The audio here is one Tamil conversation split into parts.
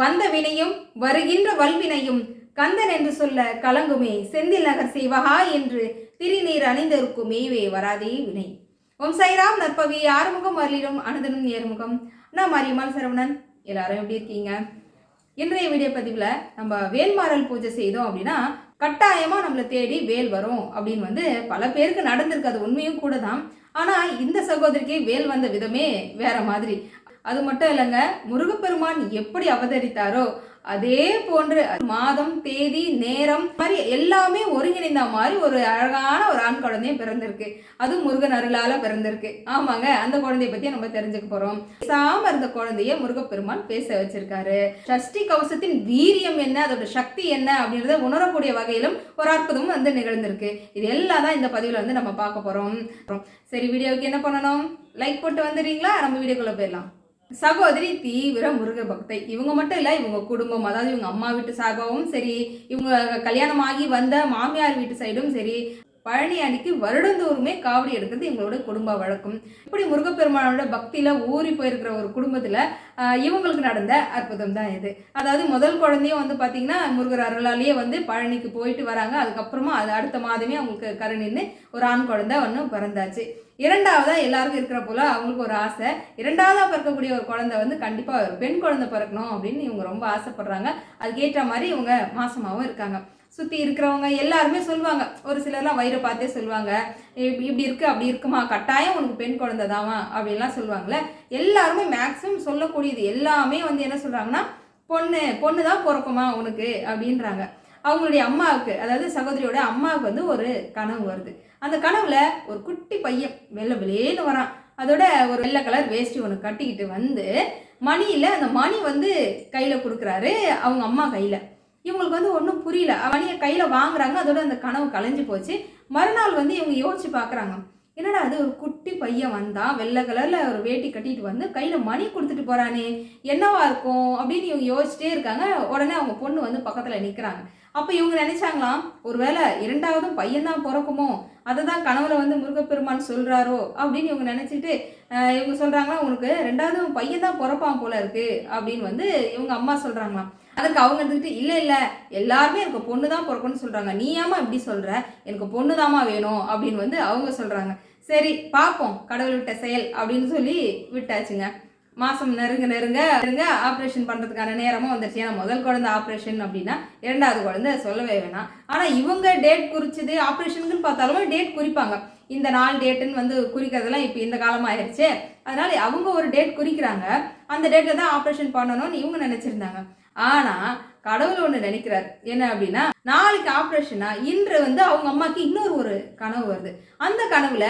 வந்த வினையும் வருகின்ற வல்வினையும் கந்தன் என்று சொல்ல கலங்குமே. செந்தில் நகர் செய்வகா என்று திருநீர் அணிந்திருக்கும் மேவே வராதே வினை. ஓம் சைராம் நற்பவி ஆறுமுகம் அருளிடும் அனுதனும் நேர்முகம். நான் மரியம்மாள் சரவணன் எல்லாரும் எப்படி இருக்கீங்க? இன்றைய வீடியோ பதிவில் நம்ம வேல்மாறல் பூஜை செய்தோம் அப்படின்னா கட்டாயமாக நம்மளை தேடி வேல் வரும் அப்படின்னு வந்து பல பேருக்கு நடந்திருக்கு. அது உண்மையும் கூட தான் ஆனால் இந்த சகோதரிக்கு வேல் வந்த விதமே வேற மாதிரி. அது மட்டும் இல்லைங்க முருகப்பெருமான் எப்படி அவதரித்தாரோ அதே போன்று மாதம் தேதி நேரம் மாதிரி எல்லாமே ஒருங்கிணைந்த மாதிரி ஒரு அழகான ஒரு ஆண் குழந்தையும் பிறந்திருக்கு. அது முருகன் அருளால பிறந்திருக்கு. ஆமாங்க அந்த குழந்தைய பத்தி நம்ம தெரிஞ்சுக்க போறோம். சாம இருந்த குழந்தைய முருகப்பெருமான் பேச வச்சிருக்காரு. சஷ்டி கவசத்தின் வீரியம் என்ன அதோட சக்தி என்ன அப்படின்றத உணரக்கூடிய வகையிலும் ஒரு அற்புதமும் வந்து நிகழ்ந்திருக்கு. இது எல்லாம் தான் இந்த பதிவில் வந்து நம்ம பார்க்க போறோம். சரி வீடியோவுக்கு என்ன பண்ணணும்? லைக் போட்டு வந்துடுறீங்களா? நம்ம வீடியோக்குள்ள போயிடலாம். சகோதரி தீவிர முருக பக்தை. இவங்க மட்டும் இல்லை இவங்க குடும்பம் அதாவது இவங்க அம்மா வீட்டு சார்பாகவும் சரி இவங்க கல்யாணம் ஆகி வந்த மாமியார் வீட்டு சைடும் சரி பழனி அன்னைக்கு வருடந்தோறுமே காவடி எடுக்கிறது இவங்களோட குடும்ப வழக்கம். இப்படி முருகப்பெருமானோட பக்தியில் ஊறி போயிருக்கிற ஒரு குடும்பத்தில் இவங்களுக்கு நடந்த அற்புதம் தான் இது. அதாவது முதல் குழந்தையும் வந்து பார்த்திங்கன்னா முருகர் அருளாலேயே வந்து பழனிக்கு போயிட்டு வராங்க. அதுக்கப்புறமா அது அடுத்த மாதமே அவங்களுக்கு கருணின்னு ஒரு ஆண் குழந்தை ஒன்று பிறந்தாச்சு. இரண்டாவதாக எல்லாருக்கும் இருக்கிற போல் அவங்களுக்கு ஒரு ஆசை. இரண்டாவதாக பிறக்கக்கூடிய ஒரு குழந்தை வந்து கண்டிப்பாக ஒரு பெண் குழந்தை பிறக்கணும் அப்படின்னு இவங்க ரொம்ப ஆசைப்படுறாங்க. அதுக்கேற்ற மாதிரி இவங்க மாசமாகவும் இருக்காங்க. சுற்றி இருக்கிறவங்க எல்லாருமே சொல்லுவாங்க. ஒரு சிலர்லாம் வயிறை பார்த்தே சொல்லுவாங்க. இப்படி இப்படி அப்படி இருக்குமா? கட்டாயம் உனக்கு பெண் குழந்தை தாமா அப்படின்லாம் சொல்லுவாங்கல்ல. எல்லாருமே மேக்ஸிமம் சொல்லக்கூடியது எல்லாமே வந்து என்ன சொல்கிறாங்கன்னா பொண்ணு பொண்ணு தான் பிறக்குமா உனக்கு? அப்படின்றாங்க. அவங்களுடைய அம்மாவுக்கு அதாவது சகோதரியோட அம்மாவுக்கு வந்து ஒரு கனவு வருது. அந்த கனவுல ஒரு குட்டி பையன் வெள்ளை வெளியேன்னு வரான். அதோட ஒரு வெள்ளை கலர் வேஷ்டி ஒன்று கட்டிக்கிட்டு வந்து மணியில் அந்த மணி வந்து கையில் கொடுக்குறாரு அவங்க அம்மா கையில். இவங்களுக்கு வந்து ஒன்றும் புரியல. வழியை கையில் வாங்குறாங்க. அதோட அந்த கனவு கலைஞ்சு போச்சு. மறுநாள் வந்து இவங்க யோசிச்சு பார்க்குறாங்க என்னடா அது ஒரு குட்டி பையன் வந்தான் வெள்ளை கலரில் ஒரு வேட்டி கட்டிட்டு வந்து கையில் மணி கொடுத்துட்டு போகிறானே என்னவா இருக்கும்? அப்படின்னு இவங்க யோசிச்சிட்டே இருக்காங்க. உடனே அவங்க பொண்ணு வந்து பக்கத்தில் நிற்கிறாங்க அப்போ இவங்க நினைச்சாங்களாம் ஒருவேளை இரண்டாவதும் பையன் தான் பிறக்குமோ? அதை தான் கனவுல வந்து முருகப்பெருமான் சொல்கிறாரோ அப்படின்னு இவங்க நினச்சிட்டு இவங்க சொல்கிறாங்களா உனக்கு ரெண்டாவது பையன் தான் பிறப்பான் போல இருக்கு. அப்படின்னு வந்து இவங்க அம்மா சொல்கிறாங்களாம் அதுக்கு அவங்க இருந்துக்கிட்டு இல்லை இல்லை எல்லாருமே எனக்கு பொண்ணு தான் பிறக்கணும்னு சொல்கிறாங்க நீ ஏமா இப்படி சொல்கிற எனக்கு பொண்ணு தாமா வேணும். அப்படின்னு வந்து அவங்க சொல்கிறாங்க சரி பார்ப்போம் கடவுள் விட்ட செயல் அப்படின்னு சொல்லி விட்டாச்சுங்க. மாதம் நெருங்க நெருங்க நெருங்க ஆப்ரேஷன் பண்ணுறதுக்கான நேரமும் வந்துருச்சு. ஏன்னா முதல் குழந்தை ஆப்ரேஷன் அப்படின்னா இரண்டாவது குழந்தை சொல்லவே வேணாம். ஆனால் இவங்க டேட் குறிச்சது ஆப்ரேஷனுக்குன்னு பார்த்தாலும் டேட் குறிப்பாங்க. இந்த நாள் டேட்டுன்னு வந்து குறிக்கிறதெல்லாம் இப்போ இந்த காலம் ஆயிடுச்சு அதனால அவங்க ஒரு டேட் குறிக்கிறாங்க. அந்த டேட்டில் தான் ஆப்ரேஷன் பண்ணணும்னு இவங்க நினச்சிருந்தாங்க. ஆனா கடவுள் ஒன்று நினைக்கிறார். என்ன அப்படின்னா நாளைக்கு ஆப்ரேஷனா இன்று வந்து அவங்க அம்மாக்கு இன்னொரு ஒரு கனவு வருது. அந்த கனவுல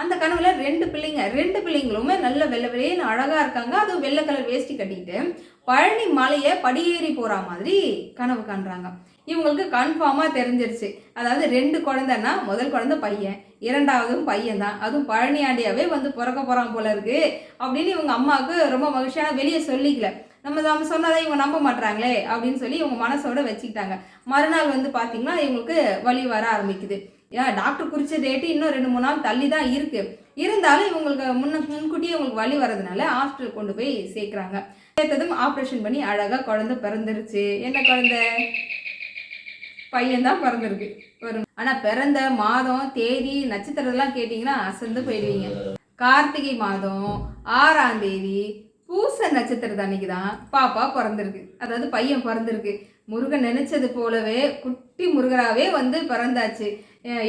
அந்த கனவுல ரெண்டு பிள்ளைங்க ரெண்டு பிள்ளைங்களுமே நல்ல வெள்ளை வெளியேன்னு அழகா இருக்காங்க. அதுவும் வெள்ளை கலர் வேஷ்டி கட்டிட்டு பழனி மலையை படியேறி போற மாதிரி கனவு காண்றாங்க. இவங்களுக்கு கன்ஃபார்மா தெரிஞ்சிருச்சு. அதாவது ரெண்டு குழந்தைன்னா முதல் குழந்தை பையன் இரண்டாவதும் பையன் தான் அதுவும் பழனி ஆண்டியாவே வந்து பிறக்க போறான் போல இருக்கு அப்படின்னு இவங்க அம்மாவுக்கு ரொம்ப மகிழ்ச்சியான வெளியே சொல்லிக்கல. நம்ம நம்ம சொன்னதை இவங்க நம்ப மாட்றாங்களே அப்படின்னு சொல்லி இவங்க மனசோட வச்சுக்கிட்டாங்க. மறுநாள் வந்து பார்த்தீங்கன்னா இவங்களுக்கு வலி வர ஆரம்பிக்குது. ஏன் டாக்டர் குறித்த டேட்டு இன்னும் ரெண்டு மூணு நாள் தள்ளி தான் இருக்குது இருந்தாலும் இவங்களுக்கு முன்ன முன்கூட்டியே இவங்களுக்கு வலி வரதுனால ஹாஸ்பிட்டல் கொண்டு போய் சேர்க்குறாங்க. சேர்த்ததும் ஆப்ரேஷன் பண்ணி அழகாக குழந்தை பிறந்துருச்சு. என்ன குழந்தை? பையன் தான் பிறந்திருக்கு. வரும் ஆனால் பிறந்த மாதம் தேதி நட்சத்திரம்லாம் கேட்டிங்கன்னா அசந்து போயிடுவீங்க. கார்த்திகை மாதம் ஆறாம் தேதி பூச நட்சத்திரத்து அன்னைக்கு தான் பாப்பா பிறந்திருக்கு. அதாவது பையன் பிறந்திருக்கு. முருகன் நினைச்சது போலவே குட்டி முருகராகவே வந்து பிறந்தாச்சு.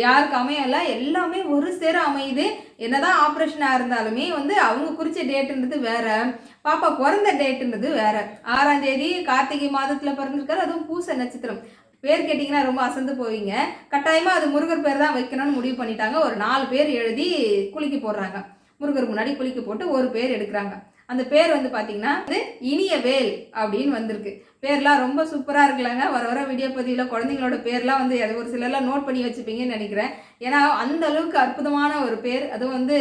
யாருக்கு அமையல? எல்லாமே ஒரு சேர அமையுது. என்னதான் ஆப்ரேஷனாக இருந்தாலுமே வந்து அவங்க குறித்த டேட்டுன்றது வேற. பாப்பா பிறந்த டேட்டுன்றது வேற. ஆறாம் தேதி கார்த்திகை மாதத்தில் பிறந்திருக்காரு. அதுவும் பூச நட்சத்திரம். பேர் கேட்டிங்கன்னா ரொம்ப அசந்து போவீங்க. கட்டாயமாக அது முருகர் பேர் தான் வைக்கணும்னு முடிவு பண்ணிட்டாங்க. ஒரு நாலு பேர் எழுதி குளிக்க போடுறாங்க. முருகர் முன்னாடி குளிக்க போட்டு ஒரு பேர் எடுக்கிறாங்க. அந்த பேர் வந்து பார்த்தீங்கன்னா வந்து இனிய வேல் அப்படின்னு வந்திருக்கு. பேர்லாம் ரொம்ப சூப்பராக இருக்குல்லங்க. வர வர வீடியோ பதிவில் குழந்தைங்களோட பேர்லாம் வந்து அது ஒரு சிலர்லாம் நோட் பண்ணி வச்சுப்பீங்கன்னு நினைக்கிறேன். ஏன்னா அந்த அளவுக்கு அற்புதமான ஒரு பேர். அதுவும் வந்து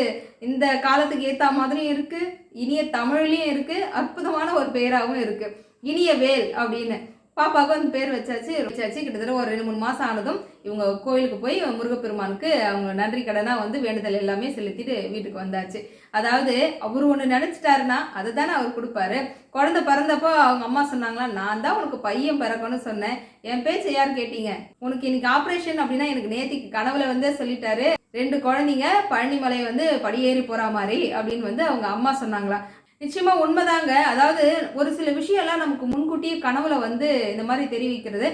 இந்த காலத்துக்கு ஏற்ற மாதிரியும் இருக்குது இனிய தமிழ்லையும் இருக்குது அற்புதமான ஒரு பேராகவும் இருக்குது இனிய வேல் அப்படின்னு. பாப்பாவுக்கு வந்து பேர் வச்சாச்சு வச்சாச்சு. கிட்டத்தட்ட ஒரு ரெண்டு மூணு மாதம் ஆனதும் இவங்க கோயிலுக்கு போய் முருகப்பெருமானுக்கு அவங்க நன்றி கடனாக வந்து வேண்டுதல் எல்லாமே செலுத்திட்டு வீட்டுக்கு வந்தாச்சு. அதாவது அவர் ஒன்று நினச்சிட்டாருன்னா அதை தானே அவர் கொடுப்பாரு. குழந்தை பிறந்தப்போ அவங்க அம்மா சொன்னாங்களா நான் தான் உனக்கு பையன் பிறக்கணும்னு சொன்னேன். என் பேச்சு யார் கேட்டீங்க? உனக்கு இன்னைக்கு ஆப்ரேஷன் அப்படின்னா எனக்கு நேத்திக்கு கனவுல வந்து சொல்லிட்டாரு. ரெண்டு குழந்தைங்க பழனிமலை வந்து படியேறி போகிற மாதிரி அப்படின்னு வந்து அவங்க அம்மா சொன்னாங்களா. நிச்சயமா உண்மைதாங்க. அதாவது ஒரு சில விஷயம்லாம் நமக்கு முன்கூட்டியே கனவுல வந்து இந்த மாதிரி தெரிவிக்கிறது.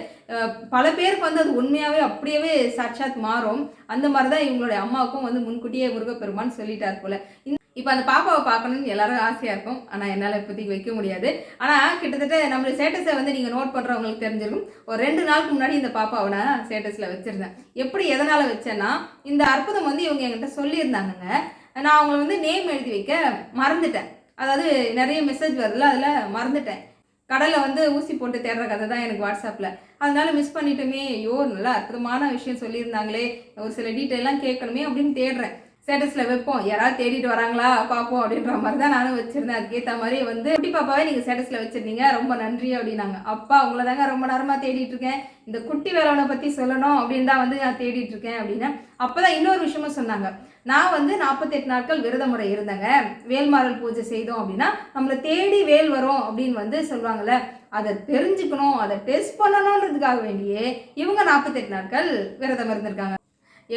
பல பேருக்கு வந்து அது உண்மையாவே அப்படியே சாட்சாத் மாறும். அந்த மாதிரி தான் இவங்களுடைய அம்மாவுக்கும் வந்து முன்கூட்டியே முருகப்பெருமான் சொல்லிட்டார் போல. இப்போ அந்த பாப்பாவை பார்க்கணும்னு எல்லாரும் ஆசையாக இருக்கும். ஆனால் என்னால் இப்போதைக்கு வைக்க முடியாது. ஆனால் கிட்டத்தட்ட நம்மளுடைய ஸ்டேட்டஸை வந்து நீங்கள் நோட் பண்ணுறவங்களுக்கு தெரிஞ்சிருக்கும். ஒரு ரெண்டு நாளுக்கு முன்னாடி இந்த பாப்பாவை நான் ஸ்டேட்டஸில் வச்சுருந்தேன். எப்படி எதனால் வச்சேன்னா இந்த அற்புதம் வந்து இவங்க என்கிட்ட சொல்லியிருந்தாங்கங்க. நான் அவங்களை வந்து நேம் எழுதி வைக்க மறந்துட்டேன். அதாவது நிறைய மெசேஜ் வருதுல அதில் மறந்துட்டேன். கடலை வந்து ஊசி போட்டு தேடுற கதை தான் எனக்கு வாட்ஸ்அப்பில் அதனால மிஸ் பண்ணிட்டோமே. ஐயோ நல்லா அற்புதமான விஷயம் சொல்லியிருந்தாங்களே. ஒரு சில டீட்டெயிலாம் கேட்கணுமே அப்படின்னு தேடுறேன். ஸ்டேட்டஸில் வைப்போம். யாராவது தேடிட்டு வராங்களா? பார்ப்போம் அப்படின்ற மாதிரி தான் நானும் வச்சுருந்தேன். அதுக்கேற்ற மாதிரி வந்து குட்டி பாப்பாவே நீங்கள் ஸ்டேட்டஸில் வச்சுருந்தீங்க. ரொம்ப நன்றி அப்படின்னாங்க. அப்பா உங்களை தாங்க ரொம்ப நேரமாக தேடிட்டு இருக்கேன். இந்த குட்டி வேலவனை பற்றி சொல்லணும் அப்படின்னு தான் வந்து நான் தேடிட்டு இருக்கேன் அப்படின்னு. அப்போ தான் இன்னொரு விஷயமும் சொன்னாங்க. நான் வந்து நாற்பத்தெட்டு நாட்கள் விரத முறை இருந்தேங்க. வேல்மாறல் பூஜை செய்தோம் அப்படின்னா நம்மளை தேடி வேல் வரும் அப்படின்னு வந்து சொல்லுவாங்கல்ல. அதை தெரிஞ்சுக்கணும் அதை டெஸ்ட் பண்ணணுன்றதுக்காக வேண்டியே இவங்க நாற்பத்தெட்டு நாட்கள் விரதம் இருந்திருக்காங்க.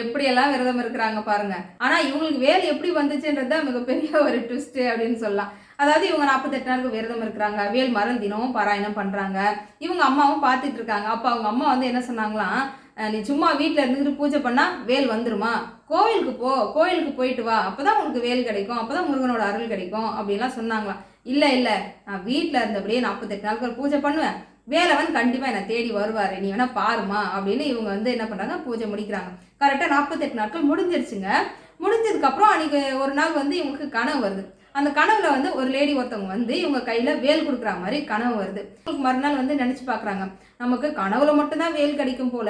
எப்படியெல்லாம் விரதம் இருக்கிறாங்க பாருங்க. ஆனால் இவங்களுக்கு வேல் எப்படி வந்துச்சுன்றது தான் மிகப்பெரிய ஒரு ட்விஸ்ட் அப்படின்னு சொல்லலாம். அதாவது இவங்க நாற்பத்தெட்டு நாளுக்கு விரதம் இருக்கிறாங்க. வேல் மரம் தினமும் பாராயணம் பண்ணுறாங்க இவங்க அம்மாவும் பார்த்துட்டு இருக்காங்க. அப்போ அவங்க அம்மா வந்து என்ன சொன்னாங்களாம்? நீ சும்மா வீட்டில் இருந்துக்கிட்டு பூஜை பண்ணால் வேல் வந்துருமா? கோவிலுக்கு போ. கோயிலுக்கு போயிட்டு வா. அப்போ தான் உனக்கு வேல் கிடைக்கும். அப்போ தான் முருகனோட அருள் கிடைக்கும் அப்படின்லாம் சொன்னாங்களாம். இல்லை இல்லை. நான் வீட்டில் இருந்தபடியே நாற்பத்தெட்டு நாட்கள் பூஜை பண்ணுவேன். வேலவன் கண்டிப்பாக என்னை தேடி வருவார். நீ வேணால் பாருமா அப்படின்னு இவங்க வந்து என்ன பண்ணுறாங்க பூஜை முடிக்கிறாங்க. கரெக்டாக நாற்பத்தெட்டு நாட்கள் முடிஞ்சிருச்சுங்க. முடிஞ்சதுக்கு அப்புறம் அன்னைக்கு ஒரு நாள் வந்து இவங்களுக்கு கனவு வருது. அந்த கனவுல வந்து ஒரு லேடி ஒருத்தவங்க வந்து இவங்க கையில் வேல் கொடுக்குற மாதிரி கனவு வருது. மறுநாள் வந்து நினச்சி பார்க்குறாங்க. நமக்கு கனவுல மட்டும்தான் வேல் கிடைக்கும் போல.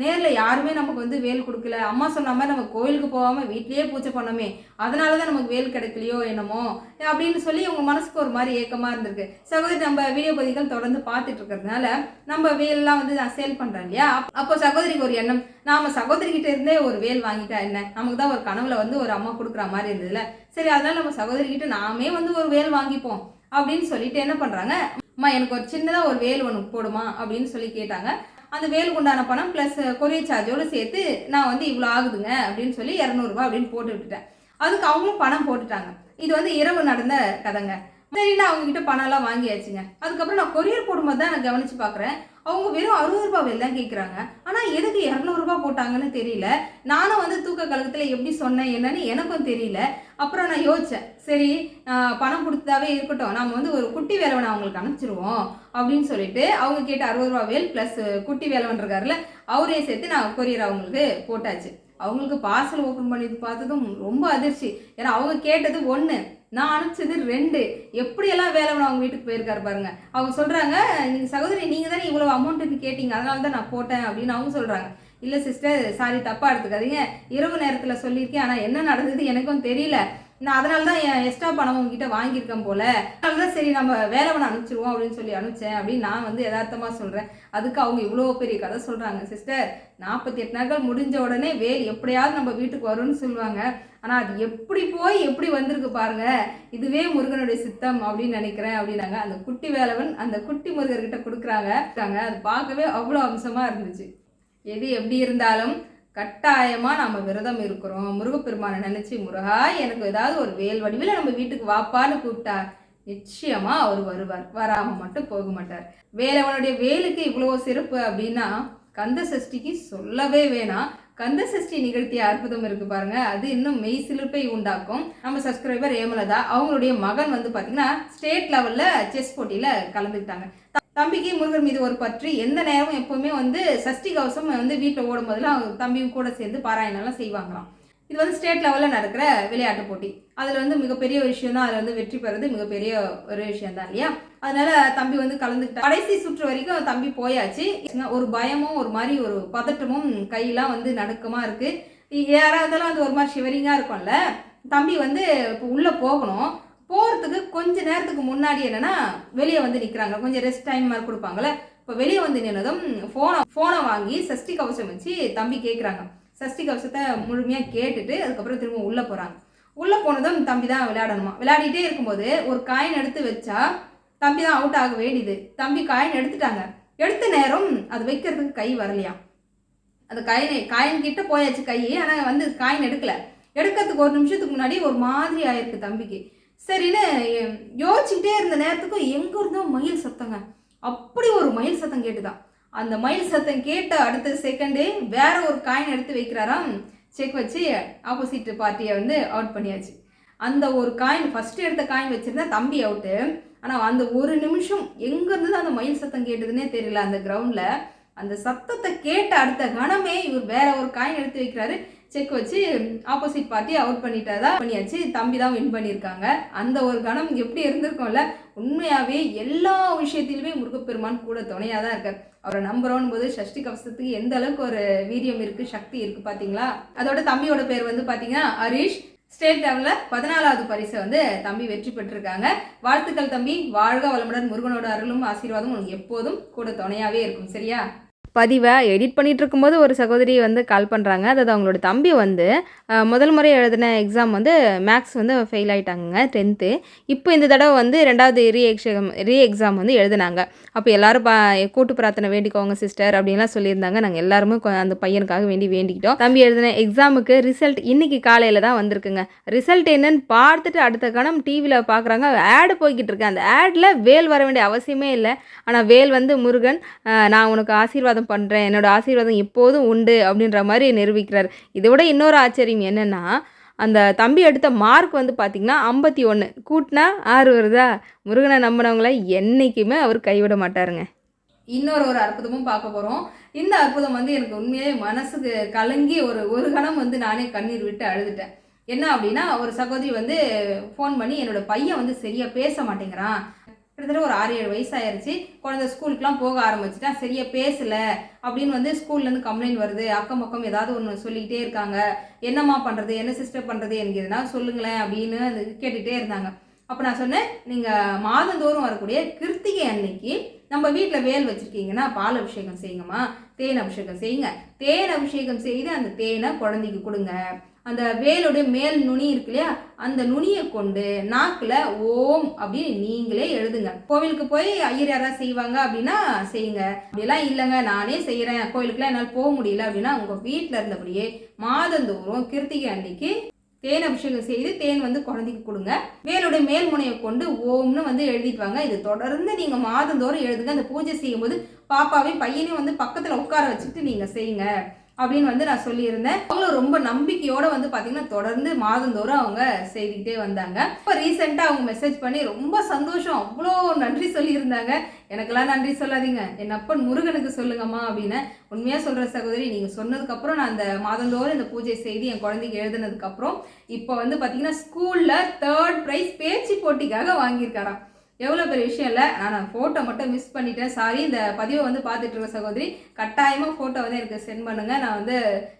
நேரில் யாருமே நமக்கு வந்து வேல் கொடுக்கல. அம்மா சொன்ன மாதிரி நம்ம கோயிலுக்கு போகாமல் வீட்லேயே பூஜை பண்ணோமே. அதனாலதான் நமக்கு வேல் கிடைக்கலையோ என்னமோ அப்படின்னு சொல்லி உங்க மனசுக்கு ஒரு மாதிரி ஏக்கமாக இருந்திருக்கு. சகோதரி நம்ம வீடியோ பதிவுகள் தொடர்ந்து பார்த்துட்டு இருக்கிறதுனால நம்ம வேல்லாம் வந்து நான் சேல் பண்ணுறேன் இல்லையா? அப்போ சகோதரிக்கு ஒரு எண்ணம். நாம சகோதரிகிட்ட இருந்தே ஒரு வேல் வாங்கிட்டா என்ன? நமக்கு தான் ஒரு கனவுல வந்து ஒரு அம்மா கொடுக்குற மாதிரி இருந்ததுல. சரி அதனால நம்ம சகோதரி கிட்ட நாமே வந்து ஒரு வேல் வாங்கிப்போம் அப்படின்னு சொல்லிட்டு என்ன பண்ணுறாங்க அம்மா எனக்கு ஒரு சின்னதாக ஒரு வேல் ஒன்று போடுமா? அப்படின்னு சொல்லி கேட்டாங்க. அந்த வேலுக்கு உண்டான பணம் ப்ளஸ் கொரியர் சார்ஜோடு சேர்த்து நான் வந்து இவ்வளோ ஆகுதுங்க அப்படின்னு சொல்லி இரநூறுபா அப்படின்னு போட்டு விட்டுட்டேன். அதுக்கு அவங்களும் பணம் போட்டுட்டாங்க. இது வந்து இரவு நடந்த கதைங்க. சரி நான் அவங்க கிட்ட வாங்கியாச்சுங்க. அதுக்கப்புறம் நான் கொரியர் போடும்போது தான் நான் கவனிச்சு பார்க்குறேன் அவங்க வெறும் அறுபது ரூபாய் வேல் தான் கேட்குறாங்க ஆனால் எதுக்கு இரநூறுபா போட்டாங்கன்னு தெரியல. நானும் வந்து தூக்க கழகத்தில் எப்படி சொன்னேன் என்னன்னு எனக்கும் தெரியல. அப்புறம் நான் யோசித்தேன் சரி பணம் கொடுத்ததாவே இருக்கட்டும் நம்ம வந்து ஒரு குட்டி வேலவனை அவங்களுக்கு அனுப்பிச்சிருவோம் அப்படின்னு சொல்லிட்டு அவங்க கேட்ட அறுபது ரூபா வேல் ப்ளஸ் குட்டி வேலவன் இருக்காருல அவரையும் சேர்த்து நான் கொரியர் அவங்களுக்கு போட்டாச்சு. அவங்களுக்கு பார்சல் ஓப்பன் பண்ணி பார்த்ததும் ரொம்ப அதிர்ச்சி. ஏன்னா அவங்க கேட்டது ஒன்று நான் அனுப்பிச்சது ரெண்டு. எப்படியெல்லாம் வேலைவன் அவங்க வீட்டுக்கு போயிருக்காரு பாருங்க. அவங்க சொல்கிறாங்க நீங்கள் சகோதரி நீங்கள் தானே இவ்வளோ அமௌண்ட்டுக்கு கேட்டீங்க அதனால தான் நான் போட்டேன் அப்படின்னு அவங்க சொல்கிறாங்க இல்லை சிஸ்டர் சாரி தப்பாக எடுத்துக்காதீங்க. இரவு நேரத்தில் சொல்லியிருக்கேன் ஆனால் என்ன நடந்தது எனக்கும் தெரியல. நான் அதனால தான் என் எக்ஸ்ட்ரா பணம் உங்ககிட்ட வாங்கியிருக்கேன் போல. அதனால தான் சரி நம்ம வேலைவனை அனுப்பிச்சிருவோம் அப்படின்னு சொல்லி அனுப்பிச்சேன் அப்படின்னு நான் வந்து யதார்த்தமாக சொல்கிறேன் அதுக்கு அவங்க இவ்வளோ பெரிய கதை சொல்கிறாங்க சிஸ்டர் நாற்பத்தி எட்டு நாட்கள் முடிஞ்ச உடனே வேல் எப்படியாவது நம்ம வீட்டுக்கு வரும்னு சொல்லுவாங்க. ஆனால் அது எப்படி போய் எப்படி வந்திருக்கு பாருங்க. இதுவே முருகனுடைய சித்தம் அப்படின்னு நினைக்கிறேன் அப்படின்னாங்க. அந்த குட்டி வேலவன் அந்த குட்டி முருகர்கிட்ட கொடுக்குறாங்க. அது பார்க்கவே அவ்வளோ அம்சமாக இருந்துச்சு. எது எப்படி இருந்தாலும் கட்டாயமாக நம்ம விரதம் இருக்கிறோம். முருகப்பெருமானை நினச்சி முருகா எனக்கு ஏதாவது ஒரு வேல் வடிவில் நம்ம வீட்டுக்கு வாப்பான்னு கூப்பிட்டா நிச்சயமாக அவர் வருவார். வராமல் மட்டும் போக மாட்டார். வேலவனுடைய வேலுக்கு இவ்வளோ சிறப்பு அப்படின்னா கந்த சஷ்டிக்கு சொல்லவே வேணாம். கந்த சஷ்டி நிகழ்த்திய அற்புதம் இருக்கு பாருங்க. அது இன்னும் மெய் சிலிர்ப்பை உண்டாக்கும். நம்ம சப்ஸ்கிரைபர் ஏமலதா அவங்களுடைய மகன் வந்து பார்த்தீங்கன்னா ஸ்டேட் லெவலில் செஸ் போட்டியில் கலந்துக்கிட்டாங்க. தம்பிக்கு முருகர் மீது ஒரு பற்றி எந்த நேரமும் எப்பவுமே வந்து சஷ்டி கவசம் வந்து வீட்டில் ஓடும் போதெல்லாம் அவங்க தம்பியும் கூட சேர்ந்து பாராயணம்லாம் செய்வாங்களாம். இது வந்து ஸ்டேட் லெவலில் நடக்கிற விளையாட்டு போட்டி. அதில் வந்து மிகப்பெரிய ஒரு விஷயம் தான் அதில் வந்து வெற்றி பெறது மிகப்பெரிய ஒரு விஷயம் தான் இல்லையா? அதனால தம்பி வந்து கலந்துக்கிட்டா கடைசி சுற்று வரைக்கும் தம்பி போயாச்சு. ஒரு பயமும் ஒரு மாதிரி ஒரு பதட்டமும் கையெல்லாம் வந்து நடுக்கமாக இருக்குது யாராக இருந்தாலும் அது ஒரு மாதிரி ஷிவரிங்காக இருக்கும்ல. தம்பி வந்து இப்போ உள்ளே போகணும். போகிறதுக்கு கொஞ்ச நேரத்துக்கு முன்னாடி என்னன்னா வெளியே வந்து நிற்கிறாங்க கொஞ்சம் ரெஸ்ட் டைம் மாதிரி கொடுப்பாங்கல்ல. இப்போ வெளியே வந்து நின்னதும் ஃபோனை ஃபோனை வாங்கி சஷ்டி கவசம் வச்சு தம்பி கேட்குறாங்க சஷ்டி கவசத்தை முழுமையாக கேட்டுட்டு அதுக்கப்புறம் திரும்ப உள்ளே போகிறாங்க உள்ளே போனதும் தம்பி தான் விளையாடணுமா? விளையாடிட்டே இருக்கும்போது ஒரு காயின் எடுத்து வச்சா தம்பி தான் அவுட் ஆக வேண்டியது. தம்பி காயின் எடுத்துட்டாங்க. எடுத்த நேரம் அது வைக்கிறதுக்கு கை வரலையா? அந்த காயினை காயின் கிட்ட போயாச்சு கை. ஆனால் வந்து காயின் எடுக்கல. எடுக்கிறதுக்கு ஒரு நிமிஷத்துக்கு முன்னாடி ஒரு மாதிரி ஆயிருக்கு தம்பிக்கு. சரின்னு யோசிச்சுட்டே இருந்த நேரத்துக்கு எங்க இருந்தோ மயில் சத்தங்க. அப்படி ஒரு மயில் சத்தம் கேட்டுதான் அந்த மயில் சத்தம் கேட்ட அடுத்த செகண்டே வேற ஒரு காயின் எடுத்து வைக்கிறாராம். செக் வச்சு ஆப்போசிட் பார்ட்டியை வந்து அவுட் பண்ணியாச்சு. அந்த ஒரு காயின் ஃபஸ்ட்டு எடுத்த காயின் வச்சுருந்தா தம்பி அவுட்டு ஆனால் அந்த ஒரு நிமிஷம் எங்கேருந்து அந்த மயில் சத்தம் கேட்டதுன்னே தெரியல அந்த கிரவுண்டில் அந்த சத்தத்தை கேட்ட அடுத்த கணமே இவர் வேற ஒரு காயின் எடுத்து வைக்கிறாரு. செக் வச்சு ஆப்போசிட் பார்ட்டி அவுட் பண்ணிட்டதா பண்ணியாச்சு. தம்பி தான் வின் பண்ணியிருக்காங்க அந்த ஒரு கணம் எப்படி இருந்திருக்கும்ல? உண்மையாகவே எல்லா விஷயத்திலுமே முருகப்பெருமான் கூட துணையாக தான் இருக்கார். அவரை நம்புறோம் போது சஷ்டி கவசத்துக்கு எந்த அளவுக்கு ஒரு வீரியம் இருக்குது சக்தி இருக்குது பார்த்தீங்களா அதோட தம்பியோட பேர் வந்து பார்த்தீங்கன்னா ஹரீஷ். ஸ்டேட் லெவலில் பதினாலாவது பரிசை வந்து தம்பி வெற்றி பெற்றிருக்காங்க. வாழ்த்துக்கள் தம்பி. வாழ்க வளமுடன் முருகனோட அருளும் ஆசீர்வாதம் உனக்கு எப்போதும் கூட துணையாகவே இருக்கும். சரியா? பதிவை எடிட் பண்ணிகிட்டு இருக்கும்போது ஒரு சகோதரி வந்து கால் பண்ணுறாங்க அதாவது அவங்களோட தம்பி வந்து முதல் முறை எழுதின எக்ஸாம் வந்து மேக்ஸ் வந்து ஃபெயில் ஆகிட்டாங்க டென்த்து இப்போ இந்த தடவை வந்து ரெண்டாவது ரீ எக்ஸாம் ரீ எக்ஸாம் வந்து எழுதினாங்க. அப்போ எல்லோரும் பா கூட்டு பிரார்த்தனை வேண்டிக்கோங்க சிஸ்டர் அப்படின்லாம் சொல்லியிருந்தாங்க. நாங்கள் எல்லாருமே அந்த பையனுக்காக வேண்டி வேண்டிக்கிட்டோம். தம்பி எழுதின எக்ஸாமுக்கு ரிசல்ட் இன்றைக்கி காலையில் தான் வந்திருக்குங்க. ரிசல்ட் என்னன்னு பார்த்துட்டு அடுத்த கணம் டிவியில் பார்க்குறாங்க ஆடு போய்கிட்டு இருக்கு. அந்த ஆடில் வேல் வர வேண்டிய அவசியமே இல்லை. ஆனால் வேல் வந்து முருகன் நான் உனக்கு ஆசீர்வாதம் பண்ணுறேன் என்னோட ஆசீர்வாதம் எப்போதும் உண்டு அப்படின்ற மாதிரி நிரூபிக்கிறார். இதை விட இன்னொரு ஆச்சரியம் என்னென்னா அந்த தம்பி எடுத்த மார்க் வந்து பார்த்திங்கன்னா ஐம்பத்தி ஒன்று கூட்டினா ஆறு வருதா? முருகனை நம்பினவங்கள என்றைக்குமே அவர் கைவிட மாட்டாருங்க. இன்னொரு ஒரு அற்புதமும் பார்க்க போகிறோம் இந்த அற்புதம் வந்து எனக்கு உண்மையே மனசுக்கு கலங்கி ஒரு ஒரு கணம் வந்து நானே கண்ணீர் விட்டு அழுதுட்டேன். என்ன அப்படின்னா ஒரு சகோதரி வந்து ஃபோன் பண்ணி என்னோட பையன் வந்து சரியாக பேச மாட்டேங்கிறான். கிட்டத்தட்ட ஒரு ஆறு ஏழு வயசாயிருச்சு. குழந்தை ஸ்கூலுக்குலாம் போக ஆரம்பிச்சிட்டா சரியா பேசலை. அப்படின்னு வந்து ஸ்கூல்லேருந்து கம்ப்ளைண்ட் வருது. அக்கம் பக்கம் ஏதாவது ஒன்று சொல்லிக்கிட்டே இருக்காங்க. என்னம்மா பண்ணுறது என்ன சிஸ்டர் பண்ணுறது எனக்கு எதுனா சொல்லுங்களேன் அப்படின்னு கேட்டுகிட்டே இருந்தாங்க. அப்போ நான் சொன்னேன் நீங்கள் மாதந்தோறும் வரக்கூடிய கிருத்திகை அன்னைக்கு நம்ம வீட்டில் வேல் வச்சுருக்கீங்கன்னா பால் அபிஷேகம் செய்யுங்கம்மா. தேன் அபிஷேகம் செய்யுங்க. தேன் அபிஷேகம் செய்து அந்த தேனை குழந்தைக்கு கொடுங்க. அந்த வேலுடைய மேல் நுனி இருக்கு இல்லையா? அந்த நுனியை கொண்டு நாக்கில் ஓம் அப்படின்னு நீங்களே எழுதுங்க. கோவிலுக்கு போய் ஐயர் யாராவது செய்வாங்க அப்படின்னா செய்யுங்க. அப்படிலாம் இல்லைங்க நானே செய்கிறேன் கோவிலுக்குலாம் என்னால் போக முடியல அப்படின்னா உங்கள் வீட்டில் இருந்தபடியே மாதந்தோறும் கிருத்திகை அன்னைக்கு தேன் அபிஷேகம் செய்து தேன் வந்து குழந்தைக்கு கொடுங்க. வேலுடைய மேல் முனையை கொண்டு ஓம்னு வந்து எழுதிட்டு வாங்க. இது தொடர்ந்து நீங்கள் மாதந்தோறும் எழுதுங்க. அந்த பூஜை செய்யும்போது பாப்பாவையும் பையனையும் வந்து பக்கத்தில் உட்கார வச்சுட்டு நீங்கள் செய்யுங்க. அப்படின்னு வந்து நான் சொல்லியிருந்தேன். அவங்களும் ரொம்ப நம்பிக்கையோட வந்து பார்த்தீங்கன்னா தொடர்ந்து மாதந்தோறும் அவங்க செய்துக்கிட்டே வந்தாங்க. இப்போ ரீசெண்டாக அவங்க மெசேஜ் பண்ணி ரொம்ப சந்தோஷம். அவ்வளோ நன்றி சொல்லியிருந்தாங்க. எனக்கெல்லாம் நன்றி சொல்லாதீங்க. என் அப்பன் முருகனுக்கு சொல்லுங்கம்மா அப்படின்னு உண்மையாக சொல்கிற சகோதரி நீங்கள் சொன்னதுக்கப்புறம் நான் அந்த மாதந்தோறும் இந்த பூஜை செய்து என் குழந்தைக்கு எழுதுனதுக்கப்புறம் இப்போ வந்து பார்த்தீங்கன்னா ஸ்கூலில் தேர்ட் ப்ரைஸ் பேச்சு போட்டிக்காக வாங்கியிருக்காராம். எவ்வளோ பெரிய விஷயம் இல்லை. நான் ஃபோட்டோ மட்டும் மிஸ் பண்ணிட்டேன். சாரி இந்த பதிவை வந்து பார்த்துட்டு இருக்க சகோதரி கட்டாயமாக ஃபோட்டோ வந்து எனக்கு சென்ட் பண்ணுங்கள் நான் வந்து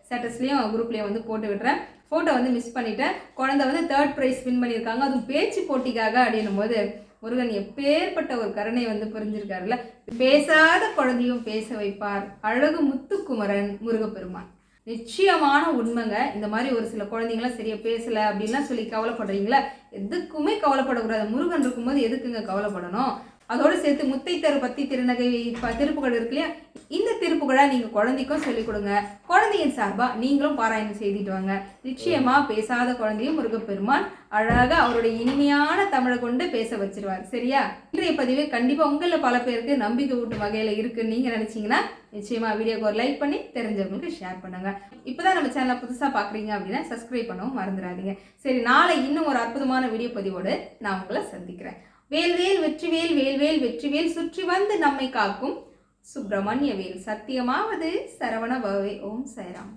ஸ்டேட்டஸ்லேயும் குரூப்லேயும் வந்து போட்டு விடுறேன் ஃபோட்டோ வந்து மிஸ் பண்ணிட்டேன். குழந்தை வந்து தேர்ட் ப்ரைஸ் வின் பண்ணியிருக்காங்க. அதுவும் பேச்சு போட்டிக்காக அப்படின்னும் போது முருகன் எப்பேற்பட்ட ஒரு கருணை வந்து புரிஞ்சிருக்காருல்ல. பேசாத குழந்தையும் பேச வைப்பார். அழகு முத்துக்குமரன் முருகப்பெருமான். நிச்சயமான உண்மைங்க. இந்த மாதிரி ஒரு சில குழந்தைங்களாம் சரியாக பேசலை அப்படின்லாம் சொல்லி கவலைப்படுறீங்களா? எதுக்குமே கவலைப்படக்கூடாது. முருகன் இருக்கும்போது எதுக்குங்க கவலைப்படணும்? அதோடு சேர்த்து முத்தை தரு பத்தி திருநகை ப- இருக்கு இல்லையா? இந்த திருப்புகழை நீங்கள் குழந்தைக்கும் சொல்லிக் கொடுங்க. குழந்தையின் சார்பாக நீங்களும் பாராயணம் செய்துட்டு வாங்க. நிச்சயமாக பேசாத குழந்தையும் முருகப்பெருமான் அழகாக அவருடைய இனிமையான தமிழை கொண்டு பேச வச்சிருவார். சரியா? இன்றைய பதிவு கண்டிப்பாக உங்களில் பல பேருக்கு நம்பிக்கை ஊட்டும் வகையில் இருக்குன்னு நீங்கள் நினச்சிங்கன்னா நிச்சயமாக வீடியோக்கு ஒரு லைக் பண்ணி தெரிஞ்சவங்களுக்கு ஷேர் பண்ணுங்க. இப்பதான் நம்ம சேனலை புதுசாக பார்க்குறீங்க அப்படின்னா சப்ஸ்கிரைப் பண்ணவும் மறந்துடாதீங்க. சரி நாளை இன்னும் ஒரு அற்புதமான வீடியோ பதிவோடு நான் உங்களை சந்திக்கிறேன். வேல்வேல் வெற்றிவேல் வேல்வேல் வெற்றிவேல் சுற்றி வந்து நம்மை காக்கும் சுப்பிரமணிய வேல் சத்தியமாவது சரவண பவே ஓம் சைராம்.